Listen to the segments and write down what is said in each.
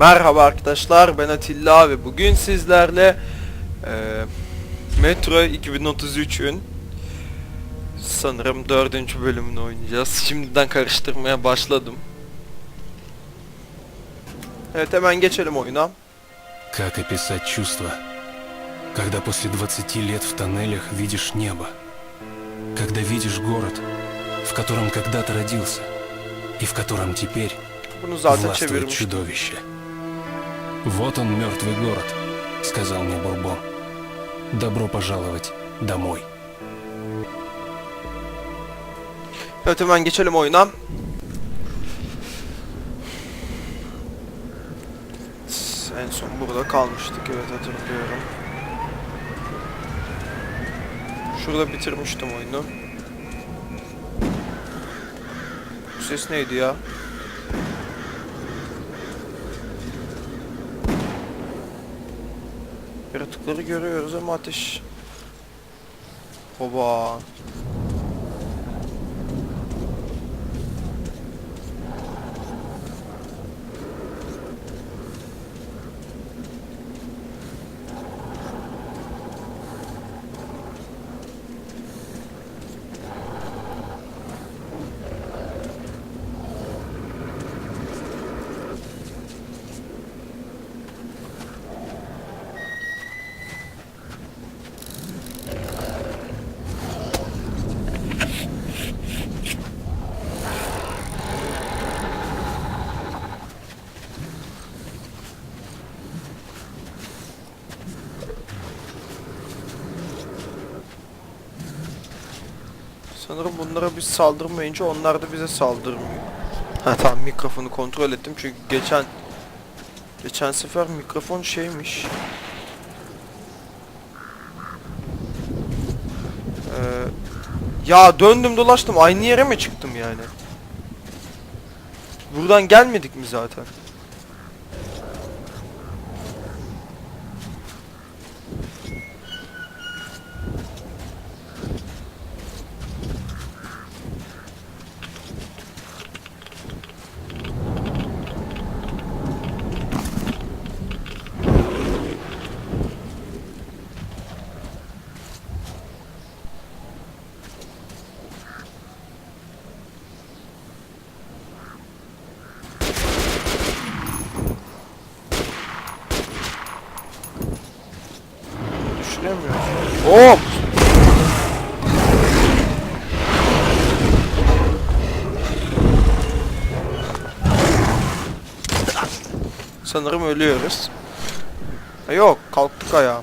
Merhaba arkadaşlar ben Atilla ve bugün sizlerle e, Metro 2033'ün sanırım dördüncü bölümünü oynayacağız. Şimdiden karıştırmaya başladım. Evet hemen geçelim oyuna. Как описать чувство, когда после 20 лет в тоннелях видишь небо? Когда видишь город, в котором когда-то родился, и в котором теперь Bunu zaten властвует çevirmiş. чудовище. «Вот он, мертвый город», — сказал мне Бурбон. «Добро пожаловать домой». Evet hemen geçelim oyuna. En son burada kalmıştık evet hatırlıyorum. Şurada bitirmiştim oyunu. Bu ses neydi ya? Yaratıkları görüyoruz ama ateş... Oba. Sanırım bunlara biz saldırmayınca onlar da bize saldırmıyor. Ha tamam mikrofonu kontrol ettim çünkü geçen geçen sefer mikrofon şeymiş. Ee, ya döndüm dolaştım aynı yere mi çıktım yani? Buradan gelmedik mi zaten? Hop! Sanırım ölüyoruz. Ha, yok, kalktık ayağa.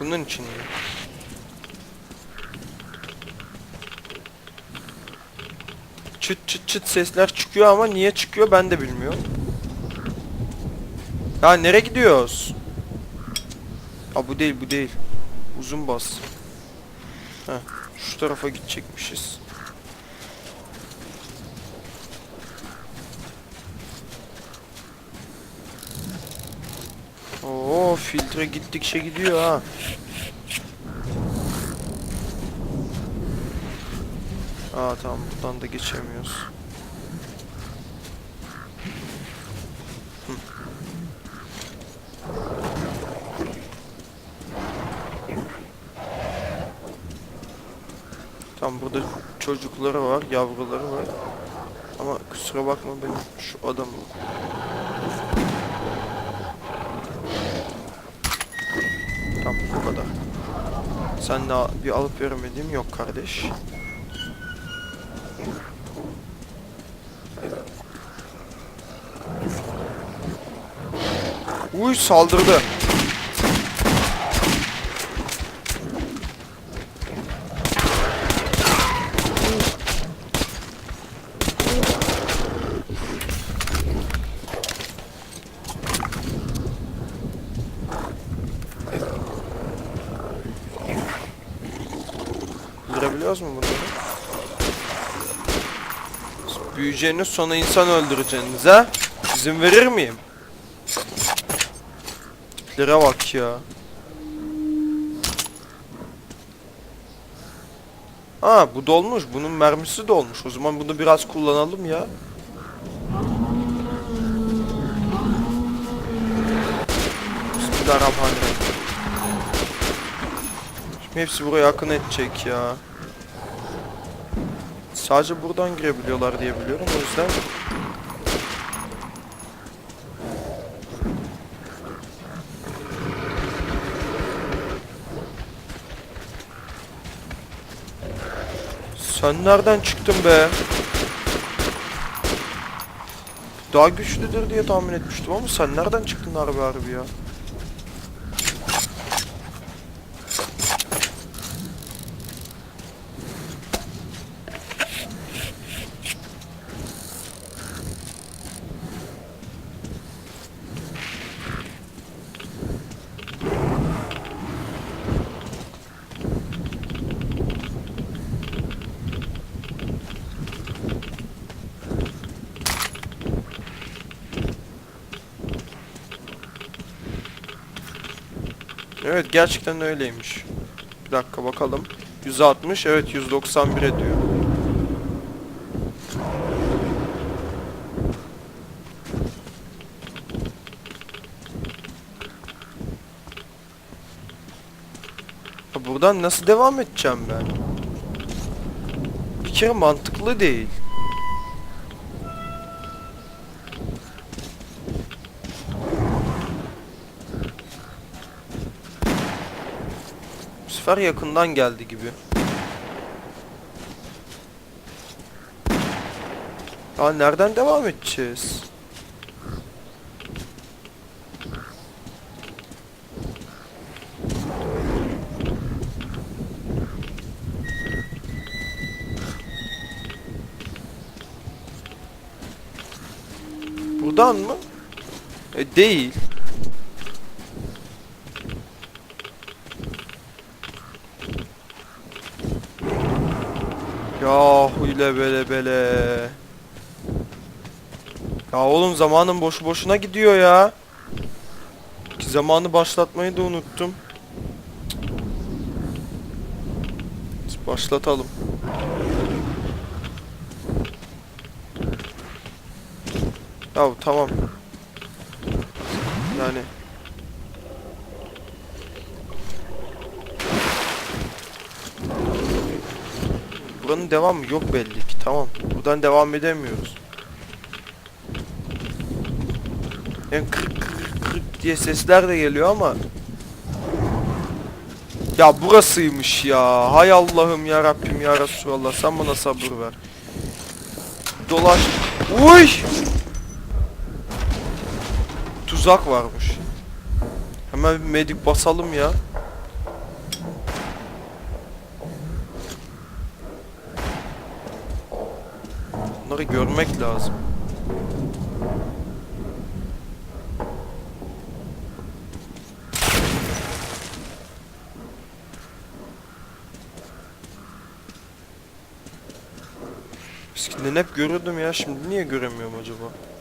Bunun için mi? Çıt çıt çıt sesler çıkıyor ama niye çıkıyor ben de bilmiyorum. Ya nereye gidiyoruz? Aa bu değil bu değil. Uzun bas. Heh, şu tarafa gidecekmişiz. Oo filtre gittikçe gidiyor ha. Aa tamam buradan da geçemiyoruz. Hı. Tamam burada çocukları var, yavruları var. Ama kusura bakma benim şu adamım. Tamam bu kadar. Sen de bir alıp veremediğim yok kardeş. Uy saldırdı. Öldürebiliyoruz mu bunları? Büyüyeceğiniz sonra insan öldüreceğiniz ha? İzin verir miyim? Tiplere bak ya. Ha bu dolmuş. Bunun mermisi dolmuş. O zaman bunu biraz kullanalım ya. Bismillahirrahmanirrahim. Şimdi hepsi buraya akın edecek ya. Sadece buradan girebiliyorlar diye biliyorum. O yüzden Sen nereden çıktın be? Daha güçlüdür diye tahmin etmiştim ama sen nereden çıktın harbi harbi ya? Evet gerçekten öyleymiş. Bir dakika bakalım. 160 evet 191 ediyor. Buradan nasıl devam edeceğim ben? Bir kere mantıklı değil. Sefer yakından geldi gibi. Ya nereden devam edeceğiz? Buradan mı? E değil. Huyle bele bele. Ya oğlum zamanın boşu boşuna gidiyor ya. Ki zamanı başlatmayı da unuttum. Başlatalım. Ya tamam. Yani Buranın devamı yok belli ki. Tamam. Buradan devam edemiyoruz. Yani kırık kırık kırık diye sesler de geliyor ama Ya burasıymış ya. Hay Allah'ım ya Rabbim ya Resulallah sen bana sabır ver. Dolaş. Uy! Tuzak varmış. Hemen medik basalım ya. Bunları görmek lazım. Eskiden hep görürdüm ya şimdi niye göremiyorum acaba?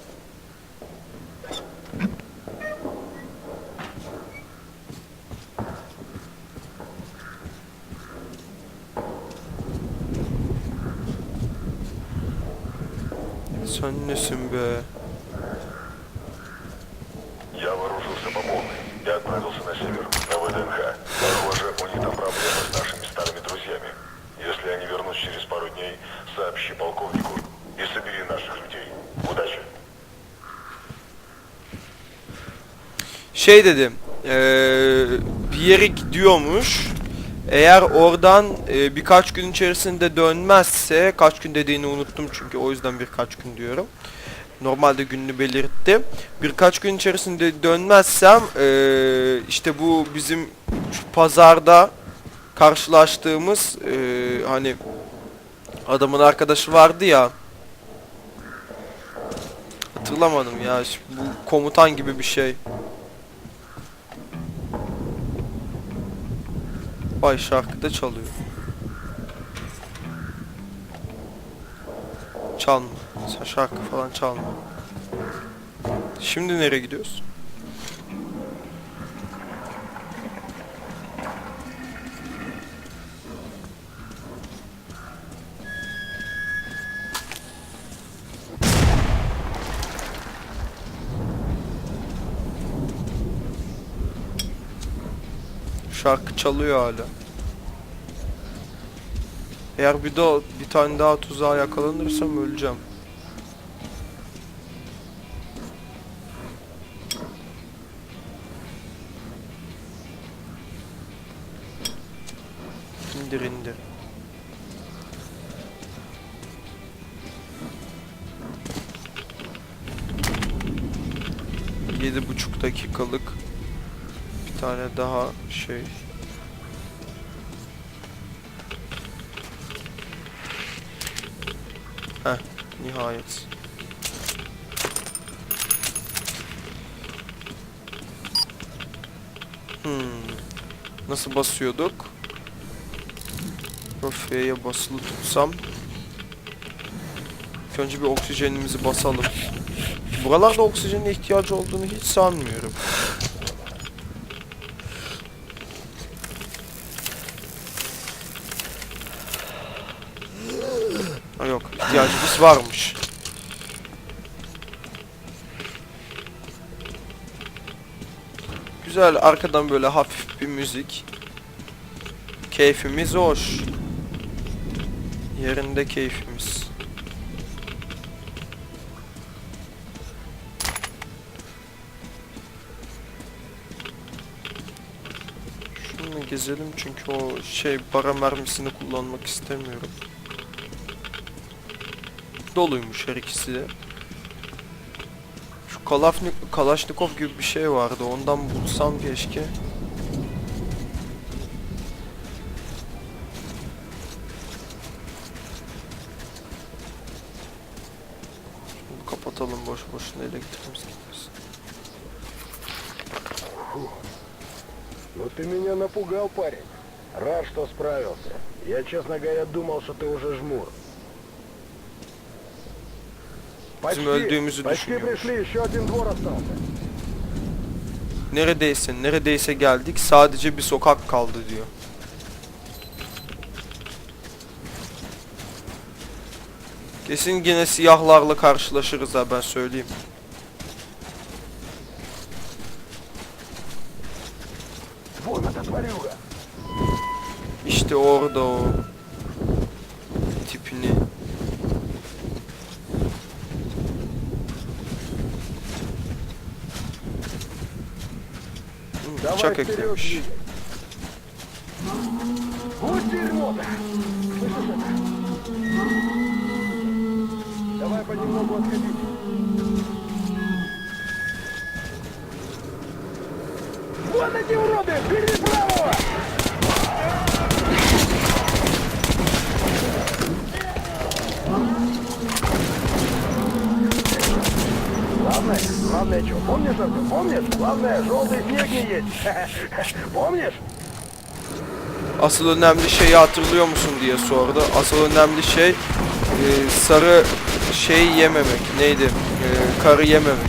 Sen nesin be? Я вооружился по полной и отправился на север, на ВДНХ. Похоже, у них там проблемы с нашими старыми друзьями. Если они вернутся через пару дней, сообщи полковнику и собери наших людей. Удачи! Şey dedim. eee, bir yere gidiyormuş. Eğer oradan eee, birkaç gün içerisinde dönmezse, kaç gün dediğini unuttum çünkü o yüzden birkaç gün diyorum. Normalde gününü belirtti. Birkaç gün içerisinde dönmezsem eee, işte bu bizim pazarda karşılaştığımız eee, hani adamın arkadaşı vardı ya. Hatırlamadım ya. Bu komutan gibi bir şey. Bay şarkıda çalıyor. Çalma. Sen şarkı falan çalma. Şimdi nereye gidiyoruz? Şarkı çalıyor hala. Eğer bir daha bir tane daha tuzağa yakalanırsam öleceğim. İndir indir. Yedi buçuk dakikalık tane daha şey. Heh, nihayet. Hmm. Nasıl basıyorduk? F'ye basılı tutsam. İlk önce bir oksijenimizi basalım. Buralarda oksijenin ihtiyacı olduğunu hiç sanmıyorum. Ha yok, ihtiyacımız varmış. Güzel, arkadan böyle hafif bir müzik. Keyfimiz hoş. Yerinde keyfimiz. Şunu gezelim çünkü o şey bara mermisini kullanmak istemiyorum Doluymuş her ikisi de. Şu Kalafni Kalaşnikov gibi bir şey vardı. Ondan bulsam keşke. Bunu kapatalım boş boşuna elektriğimiz gitmesin. Ну ты меня напугал, парень. Рад, что справился. Я, честно говоря, думал, что ты уже жмур. Bizim öldüğümüzü düşünüyormuş. Neredeyse, neredeyse geldik. Sadece bir sokak kaldı diyor. Kesin yine siyahlarla karşılaşırız ha ben söyleyeyim. İşte orada o. Слышишь это? Давай понемногу отходить. Вон эти уроды! Бери правого! Главное, главное что, помнишь это? Помнишь? Главное, желтый снег не есть. Помнишь? Asıl önemli şeyi hatırlıyor musun diye sordu. Asıl önemli şey e, sarı şey yememek. Neydi? E, karı yememek.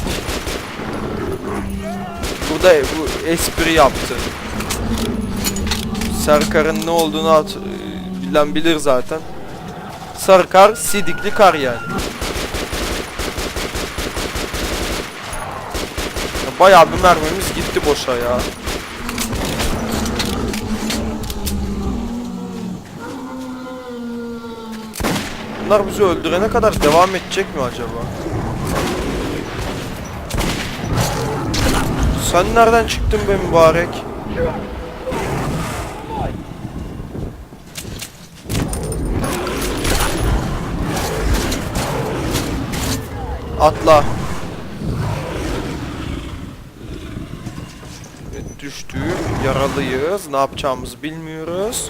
Burada bu espri yaptı. Sarı karın ne olduğunu hat- e, bilen bilir zaten. Sarı kar, sidikli kar yani. Bayağı bir mermimiz gitti boşa ya. Bunlar bizi öldürene kadar devam edecek mi acaba? Sen nereden çıktın be mübarek? Atla. Evet, Düştük Yaralıyız. Ne yapacağımızı bilmiyoruz.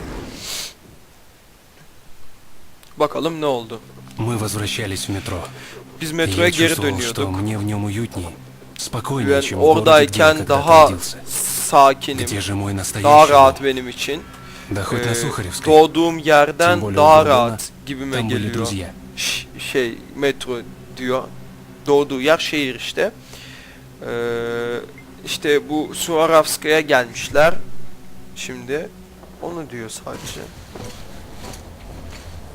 Bakalım ne oldu? Мы возвращались в метро. Biz И metroya я geri чувствовал, что dönüyorduk. мне в нем уютней, спокойнее, Ben чем в городе, где я oradayken когда-то daha родился. sakinim. Где же мой настоящий Daha дом? rahat benim için. Да хоть на Ee, Сухаревской. doğduğum yerden Тем более daha у Гордона rahat gibime Там были geliyor. друзья. Ş- şey metro diyor. Doğduğu yer şehir işte. Ee, işte bu Suarovskaya gelmişler. Şimdi onu diyor sadece.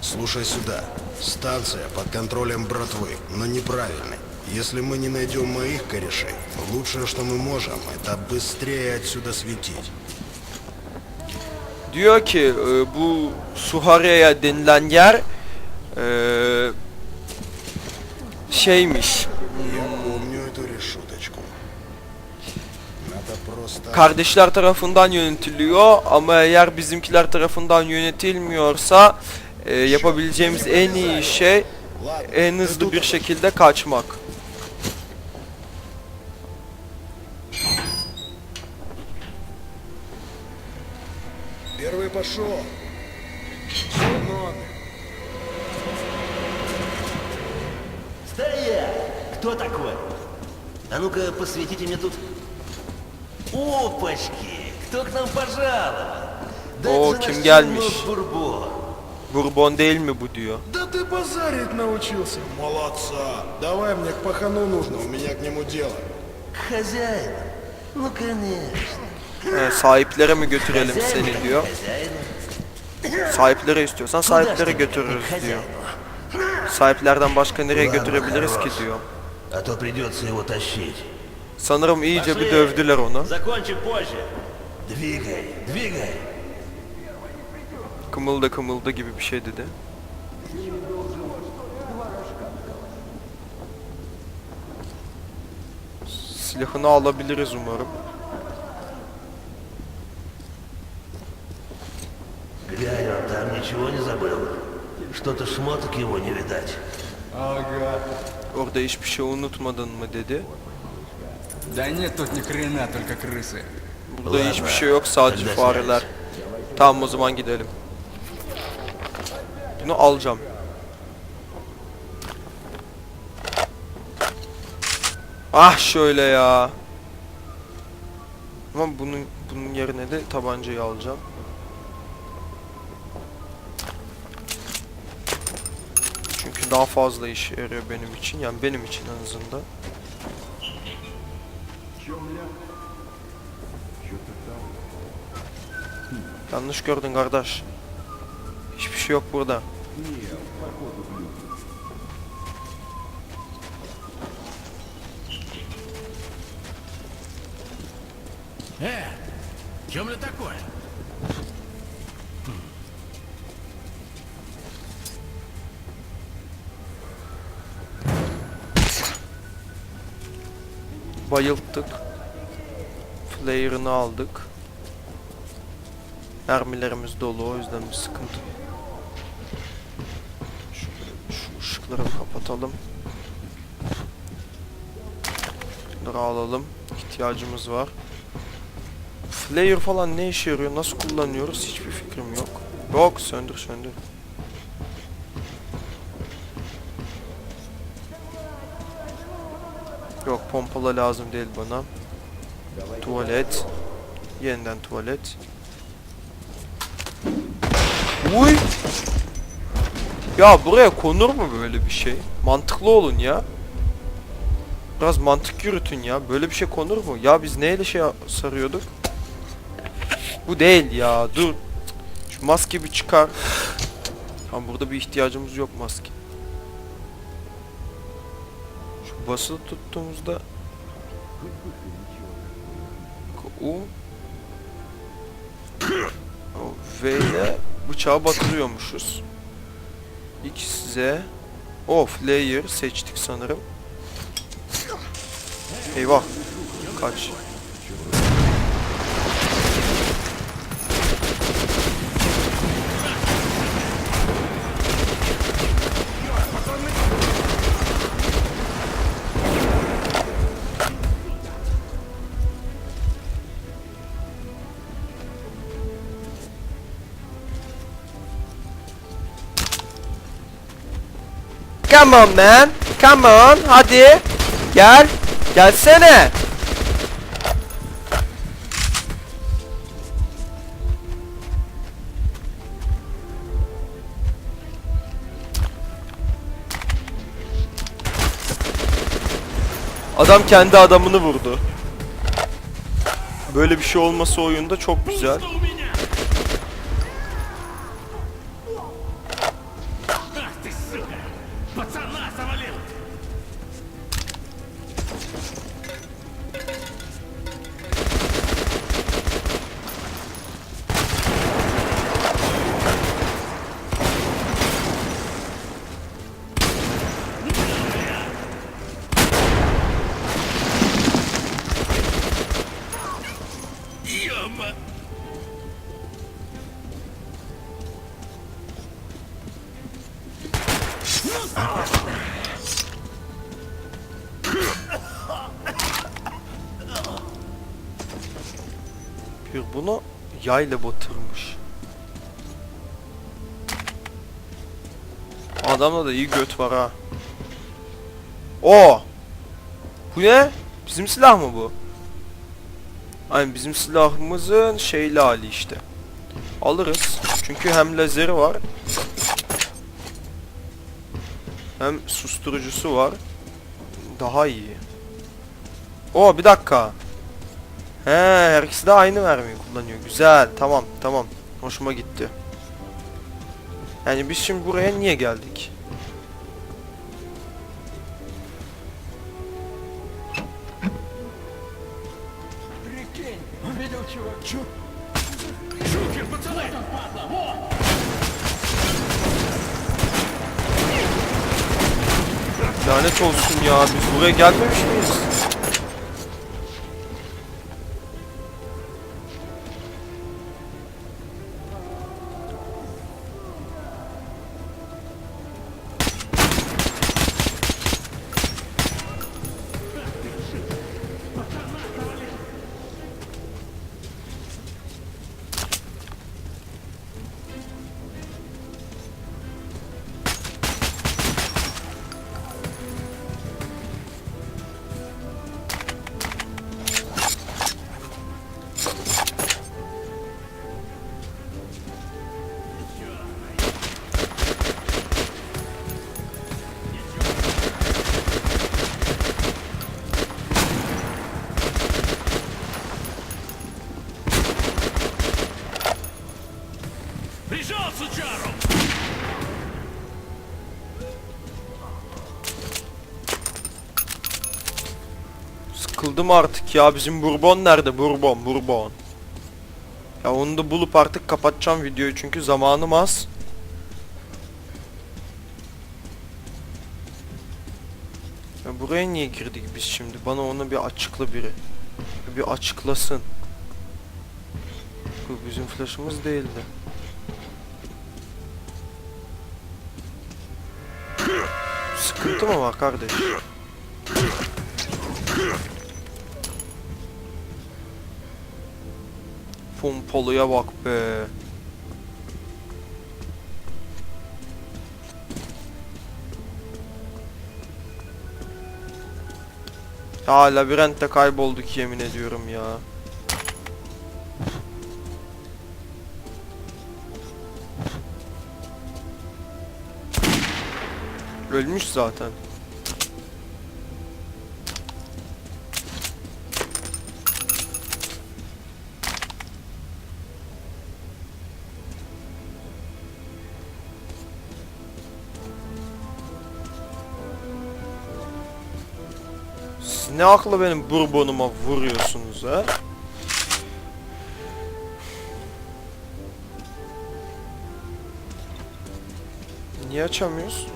Слушай сюда. Станция под контролем братвы, но неправильной. Если мы не найдем моих корешей, лучшее, что мы можем, это быстрее отсюда светить. Diyor ki e, bu Suhareya denilen yer e, şeymiş. Kardeşler tarafından yönetiliyor ama eğer bizimkiler tarafından yönetilmiyorsa e, yapabileceğimiz en iyi şey Ладно, en ты hızlı тут bir şekilde kaçmak. Первый пошел. Вон он. Стоять! Кто такой? А ну-ка, посветите мне тут. Опачки! Кто к нам пожаловал? Да О, это же kim наш gelmiş? Чернов Бурбон. Bourbon değil mi bu diyor. Да ты базарить научился. Молодца. Давай мне к пахану нужно, у меня к нему дело. К хозяину? Ну, конечно. E, sahiplere mi götürelim Хозяину seni так diyor. хозяину. Sahiplere istiyorsan Куда ж sahiplere ты, götürürüz к diyor. хозяину? Sahiplerden başka nereye Ладно, götürebiliriz ki хорош. diyor. А то придется его тащить. Sanırım iyice bir Пошли. dövdüler onu. Закончим позже. Двигай, двигай. Kımılda kımılda gibi bir şey dedi. Silahını alabiliriz umarım. Глянь, он там ничего не забыл. Что-то шмоток его не видать. Orada hiçbir şey unutmadın mı dedi. Да нет тут ни хрена, только крысы. Burada Ладно, hiçbir şey yok sadece тогда fareler. Tamam o zaman gidelim. Bunu alacağım. Ah şöyle ya. Ama bunun bunun yerine de tabancayı alacağım. Çünkü daha fazla işe yarıyor benim için. Yani benim için en azından. Yanlış gördün kardeş. Hiçbir şey yok burada. Э, чем ли такое? Bayılttık. Flayer'ını aldık. Mermilerimiz dolu o yüzden bir sıkıntı. Şöyle şu ışıkları kapatalım. Bunları alalım. İhtiyacımız var. Flare falan ne işe yarıyor? Nasıl kullanıyoruz? Hiçbir fikrim yok. Yok söndür söndür. Yok pompala lazım değil bana. Tuvalet. Yeniden tuvalet. Uy! Ya buraya konur mu böyle bir şey? Mantıklı olun ya. Biraz mantık yürütün ya. Böyle bir şey konur mu? Ya biz neyle şey sarıyorduk? Bu değil ya. Dur. Şu maske bir çıkar. Tamam burada bir ihtiyacımız yok maske. Şu basılı tuttuğumuzda U V ile bıçağı batırıyormuşuz. X Z Of layer seçtik sanırım. Eyvah. Kaç. Come on man. Come on. Hadi. Gel. Gelsene. Adam kendi adamını vurdu. Böyle bir şey olması oyunda çok güzel. Yayla batırmış. Adamda da iyi göt var ha. O. Bu ne? Bizim silah mı bu? Aynen bizim silahımızın şeyli hali işte. Alırız. Çünkü hem lazeri var. Hem susturucusu var. Daha iyi. O bir dakika. He her ikisi de aynı mermiyi kullanıyor. Güzel tamam tamam. Hoşuma gitti. Yani biz şimdi buraya niye geldik? Lanet olsun ya biz buraya gelmemiş miyiz? Sıkıldım artık ya. Bizim Bourbon nerede? Bourbon, Bourbon. Ya onu da bulup artık kapatacağım videoyu çünkü zamanım az. Ya buraya niye girdik biz şimdi? Bana onu bir açıkla biri. Bir açıklasın. Bu bizim flash'ımız değildi. Sıkıntı mı var kardeş? Pompalıya bak be. Ya labirentte kaybolduk yemin ediyorum ya. Ölmüş zaten. Ne akla benim bourbonuma vuruyorsunuz ha? Niye açamıyoruz?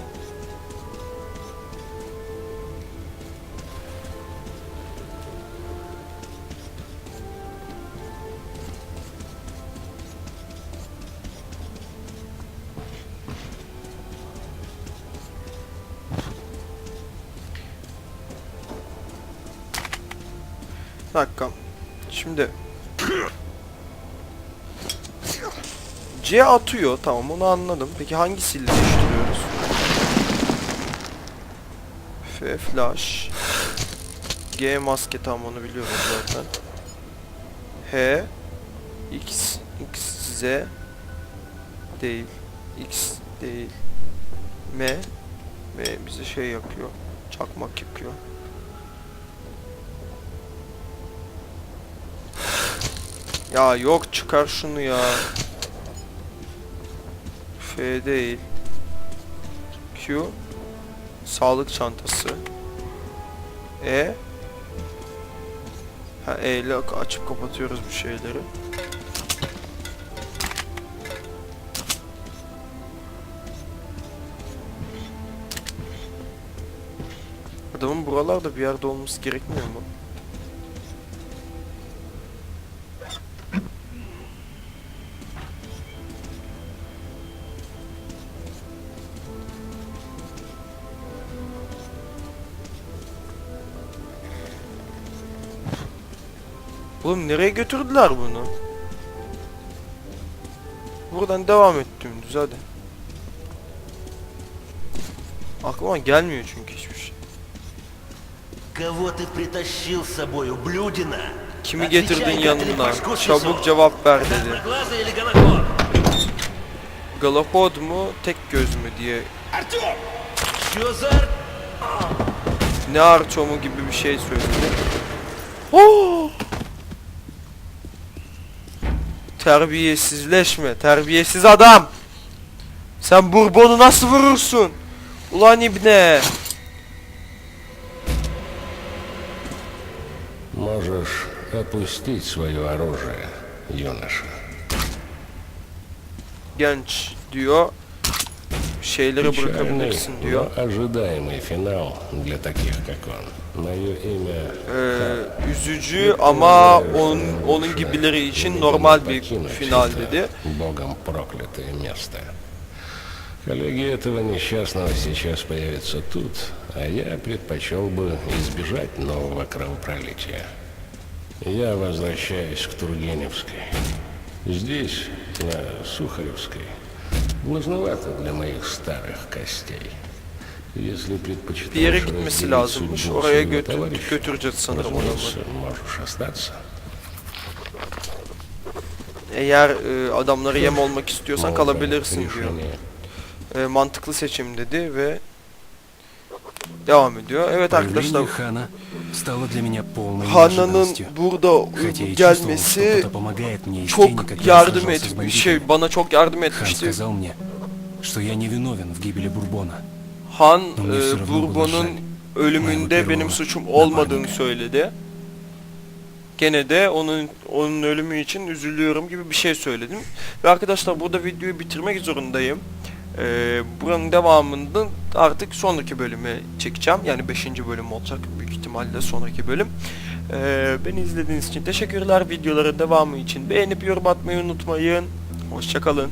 Şimdi C atıyor tamam onu anladım. Peki hangisiyle değiştiriyoruz? F flash. G maske tamam onu biliyorum zaten. H X X Z değil. X değil. M M bize şey yapıyor. Çakmak yapıyor. Ya yok çıkar şunu ya. F değil. Q sağlık çantası. E Ha E ile açıp kapatıyoruz bir şeyleri. Adamın buralarda bir yerde olması gerekmiyor mu? Oğlum nereye götürdüler bunu? Buradan devam et dümdüz hadi. Aklıma gelmiyor çünkü hiçbir şey. Кого ты притащил с собой, ублюдина? Kimi Отвечай, getirdin как yanına? телепашку Çabuk часов. cevap ver dedi. Красноглазый или гоноход? Galapod mu, tek göz mü diye. Чё за... Ne Arçomu gibi bir şey söyledi. Oo! Terbiyesizleşme, terbiyesiz adam. Sen Bourbon'u nasıl vurursun? Ulan ibne. Можешь опустить свое оружие, юноша. Genç diyor. Şeyleri Печальный, bırakabilirsin diyor. но ожидаемый финал для таких, как он. Мое имя Ee, üzücü ama onun, onun gibileri için normal bir final dedi. Богом проклятое место. Коллеги этого несчастного сейчас появятся тут, а я предпочел бы избежать нового кровопролития. Я возвращаюсь к Тургеневской. Здесь, на Сухаревской, влажновато для моих старых костей. Если Bir yere предпочитаешь gitmesi разделить lazımmış. судьбу Oraya своего götür, товарища, götüreceğiz sanırım adamı. разумеется, можешь остаться. Eğer e, adamlara yem olmak istiyorsan Новое kalabilirsin diyor. решение. E, mantıklı seçim dedi ve devam ediyor. Evet arkadaşlar. Hanna'nın burada gelmesi çok yardım etmiş. Şey bana çok yardım etmişti. Han e, Bourbon'un э, ölümünde benim suçum olmadığını söyledi. Gene de onun onun ölümü için üzülüyorum gibi bir şey söyledim. Ve arkadaşlar burada videoyu bitirmek zorundayım. Ee, buranın devamında artık sonraki bölümü çekeceğim. Yani 5. bölüm olacak büyük ihtimalle sonraki bölüm. Ee, beni izlediğiniz için teşekkürler. Videoların devamı için beğenip yorum atmayı unutmayın. Hoşçakalın.